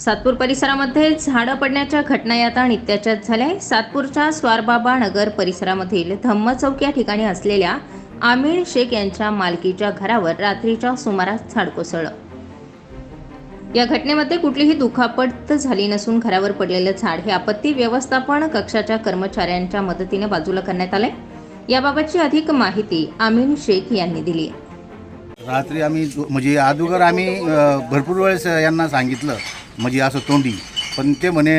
सातपूर परिसरामध्ये झाडं पडण्याच्या घटना या आता नित्याच्याच झाल्या आहे. सातपूरच्या स्वारबाबा नगर परिसरामधील धम्म चौक या ठिकाणी असलेल्या आमिर शेख यांच्या मालकीच्या घरावर रात्रीच्या सुमारास झाड कोसळलं. या घटनेमध्ये कुठलीही दुखापत झाली नसून घरावर पडलेलं झाड हे आपत्ती व्यवस्थापन कक्षाच्या कर्मचाऱ्यांच्या मदतीने बाजूला करण्यात आलंय याबाबतची अधिक माहिती आमिर शेख यांनी दिली. रात्री आम्ही म्हणजे अगोदर आम्ही भरपूर वेळेस यांना सांगितलं. म्हणजे असं तोंडी. पण ते म्हणे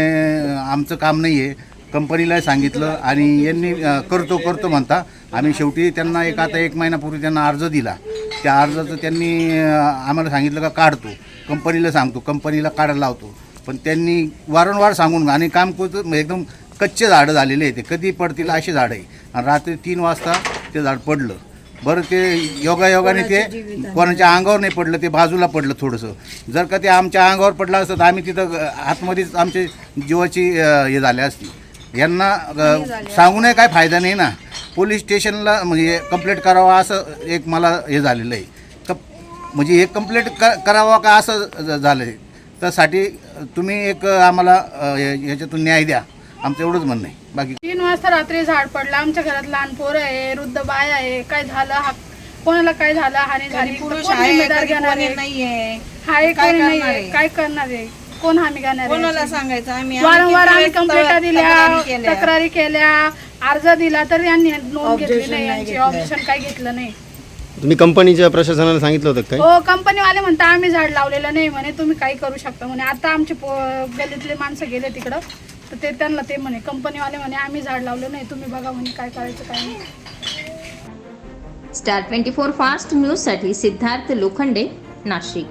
आमचं काम नाही आहे कंपनीला सांगितलं आणि यांनी करतो करतो म्हणता. आम्ही शेवटी त्यांना एक आता एक महिन्यापूर्वी त्यांना अर्ज दिला. त्या अर्जाचं त्यांनी आम्हाला सांगितलं का काढतो. कंपनीला सांगतो. कंपनीला काढायला लावतो. पण त्यांनी वारंवार सांगून आणि काम करतो एकदम कच्चे झाडं झालेले आहे ते कधी पडतील असे झाडं आहे. आणि रात्री तीन वाजता ते झाड पडलं. बरं ते योगायोगाने ते कोणाच्या अंगावर नाही पडलं ते बाजूला पडलं थोडंसं. जर का ते आमच्या अंगावर पडलं असतं तर आम्ही तिथं आतमध्येच आमची जीवाची हे झाले असती. यांना सांगूनही काय फायदा नाही ना. पोलीस स्टेशनला म्हणजे कंप्लेंट करावा असं एक मला हे झालेलं आहे. तर म्हणजे हे कंप्लेंट क करावा का असं झालं आहे? त्यासाठी तुम्ही एक आम्हाला याच्यातून न्याय द्या. आमचं एवढंच म्हणणं आहे. बाकी वाजता रात्री झाड पडलं. आमच्या घरात लहान पोरं आहे वृद्ध बाय आहे. काय झालं? हा कोणाला काय झालं? हानी झाली. पुरुष जिम्मेदार घेणार नाहीये. हाय काय कोणी नाही करणार आहे आहे? काय करणार आहे? कोण हमी घेणार कोणाला आहे सांगायचं? आम्ही वारंवार आम्ही कंप्लेंटा तक्रारी दिल्या केल्या. तक्रारी केल्या अर्ज दिला तरी यांनी नोंद घेतली नाही. यांची ऑब्जेक्शन काही घेतलं नाही. तुम्ही कंपनीच्या प्रशासनाला सांगितलं होतं काय हो कंपनीवाले म्हणता आम्ही झाड लावलेलं नाही म्हणे तुम्ही काही करू शकता म्हणे. आता आमचे गल्लीतले माणसं गेले तिकडं. तर ते त्यांना ते म्हणे कंपनीवाले म्हणे आम्ही झाड लावलं नाही तुम्ही बघा म्हणे काय करायचं काय नाही. स्टार ट्वेंटी फोर फास्ट न्यूजसाठी सिद्धार्थ लोखंडे नाशिक.